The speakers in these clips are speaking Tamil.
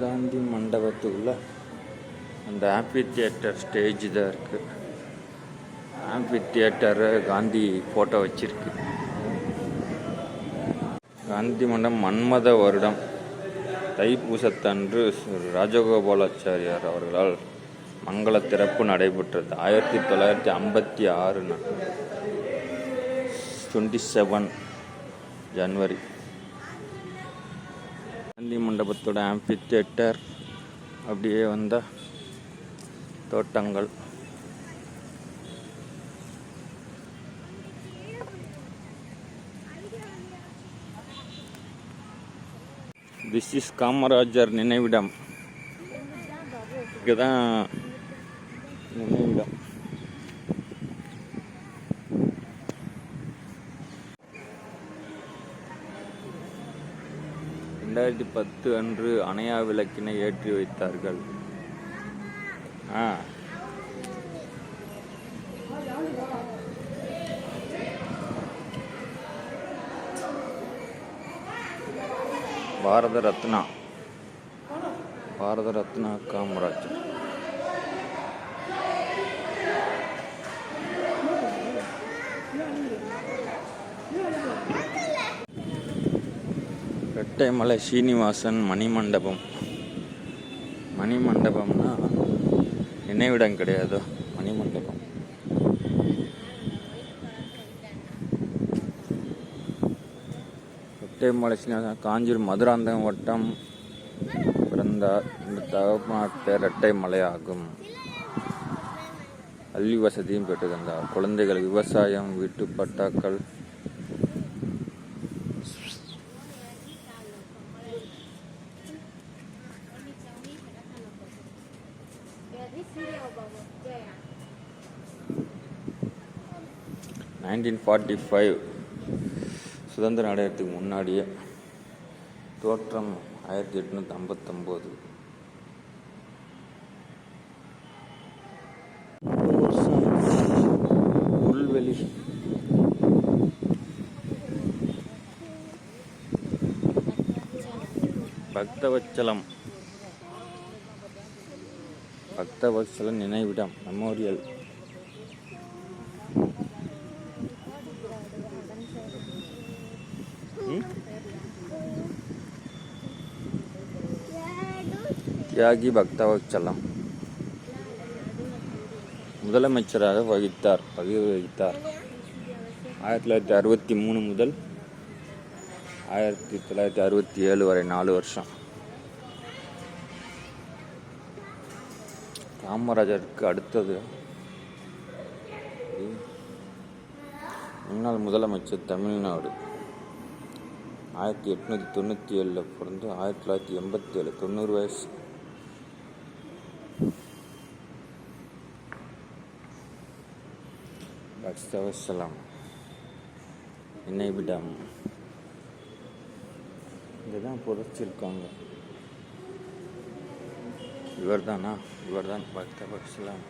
காந்தி மண்டபத்துக்குள்ள அந்த ஆம்பி தியேட்டர் ஸ்டேஜ் தான் இருக்கு. ஆம்பி தியேட்டரை காந்தி ஃபோட்டோ வச்சிருக்கு. காந்தி மண்டபம் மன்மத வருடம் தைப்பூசத்தன்று ராஜகோபாலாச்சாரியார் அவர்களால் மங்கள திறப்பு நடைபெற்றது. ஆயிரத்தி தொள்ளாயிரத்தி ஐம்பத்தி ஆறு டுவெண்ட்டி செவன் ஜனவரி காந்தி மண்டபத்தோட ஆம்பி தியேட்டர் அப்படியே வந்த தோட்டங்கள். திஸ் இஸ் காமராஜர் நினைவிடம். இதுதான் நினைவிடம் ரெண்டாயிரத்தி பத்து அன்று அணையா விளக்கினை ஏற்றி வைத்தார்கள். ஆ. பாரத ரத்னா. பாரத ரத்னா காமராஜர். ரெட்டைமலை சீனிவாசன் மணிமண்டபம். மணிமண்டபம்னா நினைவிடம் கிடையாது மணிமண்டபம். ரெட்டைமலை சீனிவாசன் காஞ்சூர் மதுராந்தகம் வட்டம் பிறந்தார் இந்த தகப்பனார் பேர் ரெட்டைமலை ஆகும். கல்வி வசதியும் பெற்று தந்தார். குழந்தைகள் விவசாயம் வீட்டு பட்டாக்கள் நைன்டீன் ஃபார்ட்டி ஃபைவ் சுதந்திர அடையிறதுக்கு முன்னாடியே தோற்றம் ஆயிரத்தி எட்நூற்றி ஐம்பத்தொம்போது. புல்வெளி பக்தவச்சலம். பக்தவச்சலம் நினைவிடம் மெமோரியல். தியாகி பக்தவச்சலம் முதலமைச்சராக வகித்தார் பதவி வகித்தார். ஆயிரத்தி தொள்ளாயிரத்தி அறுபத்தி மூணு முதல் ஆயிரத்தி தொள்ளாயிரத்தி அறுபத்தி ஏழு வரை நாலு வருஷம். காமராஜருக்கு அடுத்தது முன்னாள் முதலமைச்சர் தமிழ்நாடு. ஆயிரத்தி எட்நூற்றி தொண்ணூற்றி ஏழில் பிறந்து ஆயிரத்தி தொள்ளாயிரத்தி எண்பத்தி ஏழு தொண்ணூறு வயசு. பக்தவசலம் நினைவிடம் இங்கே தான் புதைச்சிருக்காங்க இவர் தானா இவர் தான் பக்தவசலம்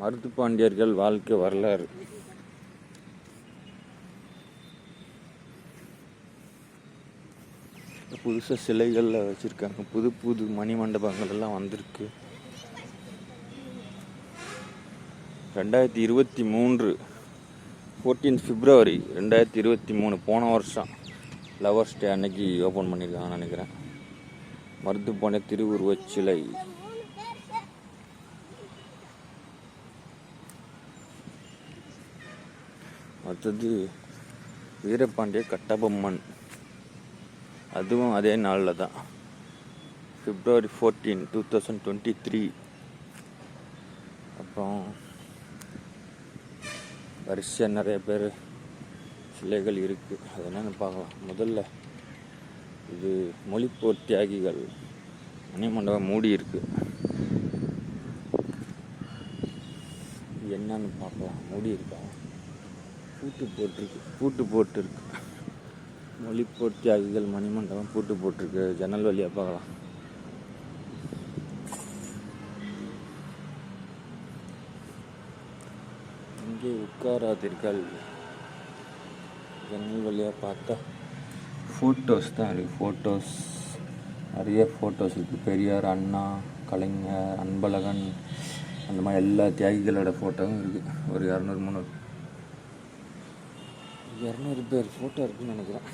மருது பாண்டியர்கள் வாழ்க்கை வரலாறு. புதுசாக சிலைகளில் வச்சுருக்காங்க. புது புது மணி மண்டபங்கள் எல்லாம் வந்திருக்கு. ரெண்டாயிரத்தி இருபத்தி மூன்று ஃபோர்டீன் பிப்ரவரி ரெண்டாயிரத்தி இருபத்தி மூணு போன வருஷம் லவர்ஸ் டே அன்னைக்கு ஓப்பன் பண்ணியிருக்காங்கன்னு நினைக்கிறேன். மருத்துவமனை திருவுருவச் சிலை. அடுத்தது வீரபாண்டிய கட்டபொம்மன். அதுவும் அதே நாளில் தான். February fourteen two thousand twenty three அப்புறம் வரிசையாக நிறைய பேர் சிலைகள் இருக்குது அது என்னென்னு பார்க்கலாம். முதல்ல இது மொழிப்போர் தியாகிகள் மணிமண்டபம் மூடி இருக்கு. என்னன்னு பார்க்கலாம். மூடி இருக்கா? பூட்டு போட்டிருக்கு. பூட்டு போட்டிருக்கு. மொழிப்போர் தியாகிகள் மணிமண்டபம் பூட்டு போட்டிருக்கு. ஜன்னல் வழியாக பார்க்கலாம். இங்கே உட்காராதீர்கள். ஜன்னல் வழியாக பார்த்தா ஃபோட்டோஸ் தான் இருக்குது ஃபோட்டோஸ் நிறைய ஃபோட்டோஸ் இருக்குது பெரியார் அண்ணா கலைஞர் அன்பழகன் அந்த மாதிரி எல்லா தியாகிகளோட ஃபோட்டோவும் இருக்குது ஒரு இரநூறு முந்நூறு. இரநூறு பேர் ஃபோட்டோ இருக்குன்னு நினைக்கிறேன்.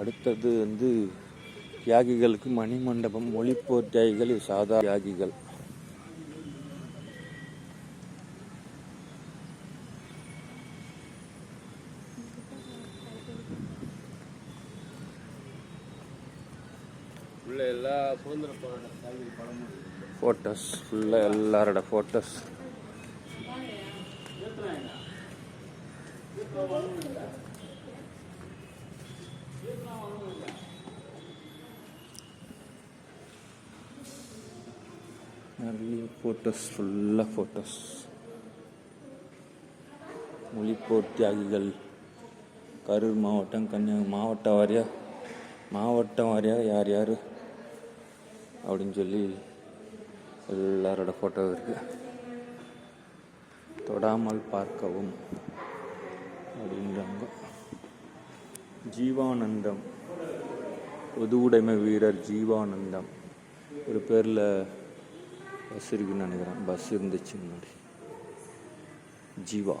அடுத்தது வந்து தியாகிகளுக்கு மணிமண்டபம் மொழிப்போர் தியாகிகள் சாதா தியாகிகள் உள்ள எல்லா சுதந்திர போராட்ட தியாகிகள் படமும் இருக்கு. ஃபோட்டோஸ் ஃபுல்லாக எல்லாரோட ஃபோட்டோஸ் நிறைய ஃபோட்டோஸ் ஃபுல்லாக ஃபோட்டோஸ் மொழிப்போர் தியாகிகள் கரூர் மாவட்டம் கன்னியாகுமரி மாவட்டம் வாரியாக மாவட்டம் வாரியாக யார் யார்? அப்படின்னு சொல்லி எல்லாரோட ஃபோட்டோ இருக்கு. தொடாமல் பார்க்கவும் அப்படின்றாங்க. ஜீவானந்தம். பொது உடைமை வீரர் ஜீவானந்தம். ஒரு பேரில் பஸ் இருக்குன்னு நினைக்கிறேன். பஸ் இருந்துச்சு முன்னாடி. ஜீவா.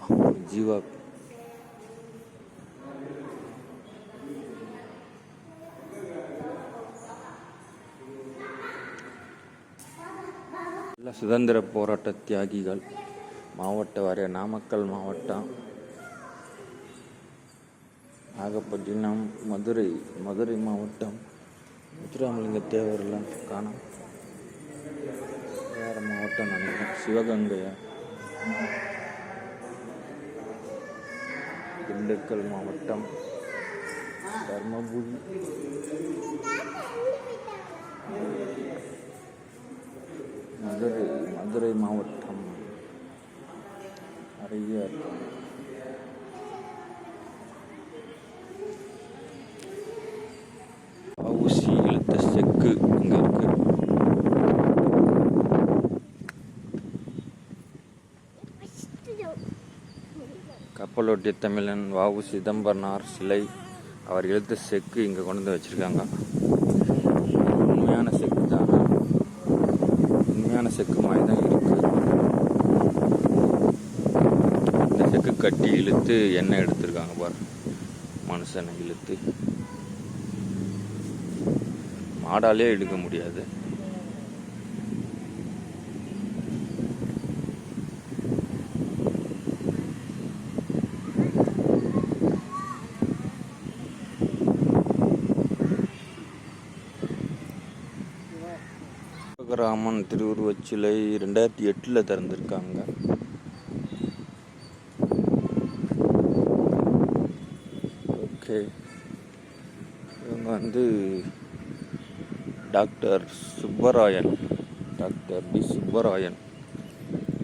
ஜீவா எல்லா சுதந்திர போராட்ட தியாகிகள் மாவட்ட வாரிய நாமக்கல் மாவட்டம் நாகப்பட்டினம் மதுரை மதுரை மாவட்டம் முத்துராமலிங்க தேவரெல்லாம் காணும். வேறு மாவட்டம் நினைக்கிறேன் சிவகங்கையா திண்டுக்கல் மாவட்டம் தர்மபுரி. மதுரை மதுரை மாவட்டம் நிறைய ஊசி இழுத்த செக்கு இங்கே இருக்கு. கப்பலோட்டிய தமிழன் வாவு சிதம்பரனார் சிலை அவர் எழுத்த செக்கு இங்கே கொண்டு வந்து வச்சுருக்காங்க. உண்மையான செக்கு செக்கு மாதிரி தான் இருக்குது இந்த செக்கு கட்டி இழுத்து எண்ணெய் எடுத்திருக்காங்க பாரு. மனுஷனை இழுத்து. மாடாலே எடுக்க முடியாது. ராமன் திருவுருவச் சிலை ரெண்டாயிரத்தி எட்டில் திறந்திருக்காங்க. ஓகே. இவங்க வந்து doctor Subbarayan doctor P Subbarayan.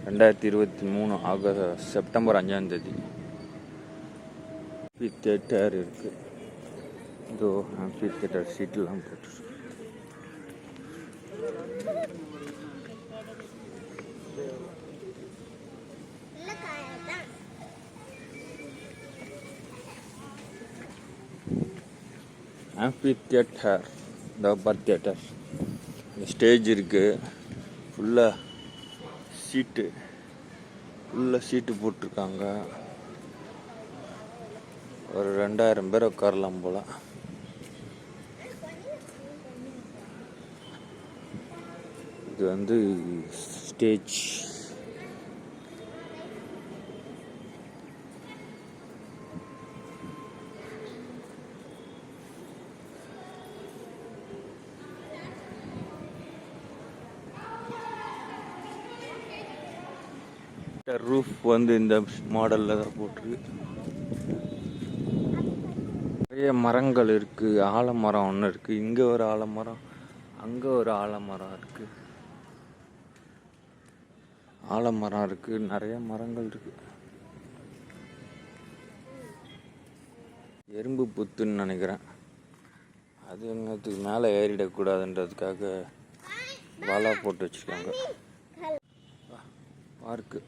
ரெண்டாயிரத்தி இருபத்தி மூணு ஆகஸ்ட் செப்டம்பர் அஞ்சாந்தேதி தேட்டர் இருக்குது இதோ ஆம்பி தேட்டர் சீட்டெல்லாம் போட்டு ஆம்பி தியேட்டர் தபார் தியேட்டர் ஸ்டேஜ் இருக்குது ஃபுல்லாக சீட்டு ஃபுல்லாக சீட்டு போட்டிருக்காங்க. ஒரு ரெண்டாயிரம் பேர் உட்காரலாம் போல. இது வந்து ஸ்டேஜ் ரூஃப் வந்து இந்த மாடலில் தான் போட்டிருக்கு. நிறைய மரங்கள் இருக்குது ஆலமரம் ஒன்று இருக்குது இங்கே ஒரு ஆலமரம் அங்கே ஒரு ஆலமரம் இருக்குது ஆலமரம் இருக்குது நிறைய மரங்கள் இருக்குது எறும்பு புத்துன்னு நினைக்கிறேன். அது என்னத்துக்கு மேலே ஏறிடக்கூடாதுன்றதுக்காக வாழா போட்டு வச்சுருக்காங்க. பார்க்கு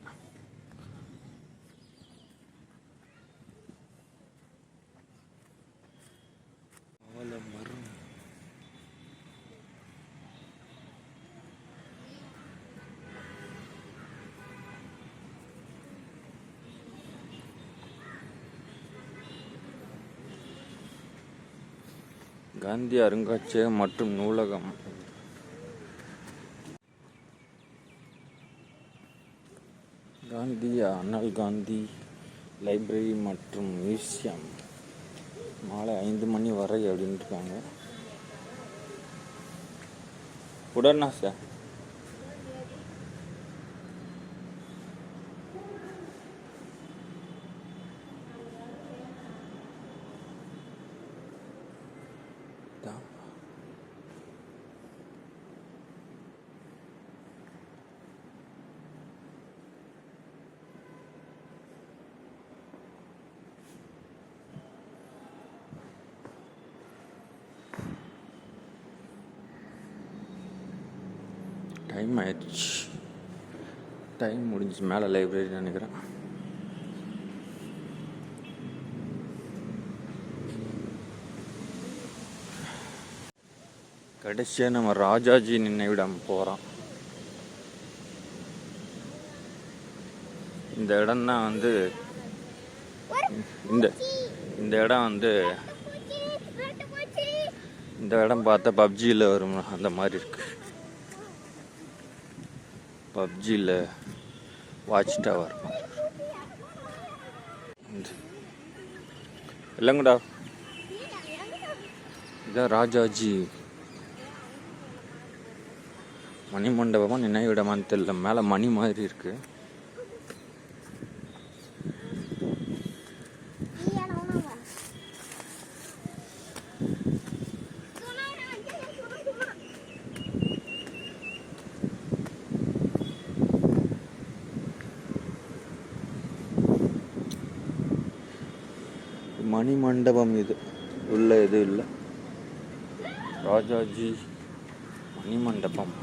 மரம் காந்தி அருங்காட்சியகம் மற்றும் நூலகம். காந்தி அண்ணல் காந்தி லைப்ரரி மற்றும் மியூசியம். மாலை ஐந்து மணி வரை அப்படின்ட்டுருக்காங்க உடனே சார். டைம் ஆயிடுச்சு. டைம் முடிஞ்சு மேலே லைப்ரரி நினைக்கிறேன். கடைசியாக நம்ம ராஜாஜி நினைவிடம் போகிறோம் இந்த இடம் தான் வந்து இந்த இந்த இடம் வந்து இந்த இடம் பார்த்தா பப்ஜியில் வரும். அந்த மாதிரி இருக்கு. பப்ஜியில் வாட்ச் டவர் இல்லைங்கடா இதான் ராஜாஜி. மணி மண்டபமா நினைவிடமான்னு தெரியல. மேலே மணி மாதிரி இருக்கு. மணி மண்டபம் இது. உள்ள எதுவும் இல்லை. ராஜாஜி மணி மண்டபம்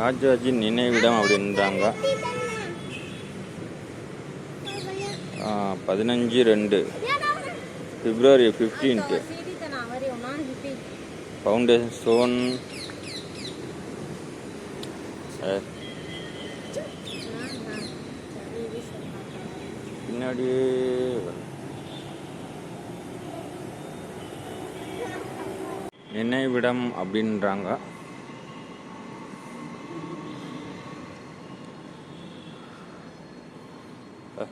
ராஜாஜி நினைவிடம் அப்படின்றாங்க பதினஞ்சு ரெண்டு. February fifteenth foundation stone sir நினைவிடம் அப்படின்றாங்க.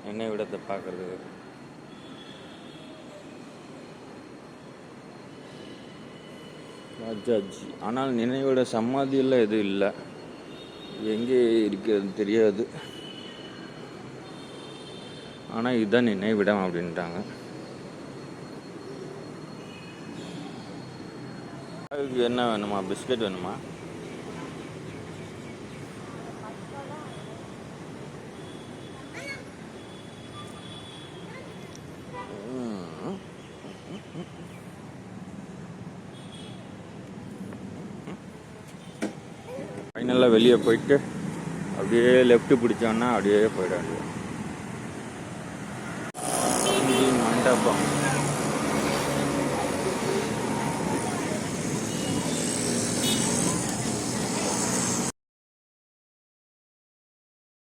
நினைவிடத்தை பார்க்கறது ராஜாஜி ஆனால் நினைவிட சமாதியெல்லாம் எதுவும் இல்லை? எங்கே இருக்கிறது தெரியாது. ஆனால் இதுதான் நினைவிடம் அப்படின்ட்டாங்க அதுக்கு என்ன வேணுமா? பிஸ்கட் வேணுமா? நல்லா வெளியே போயிட்டு அப்படியே லெஃப்ட் பிடிச்சோன்னா அப்படியே போயிட வேண்டியது மண்டபம்.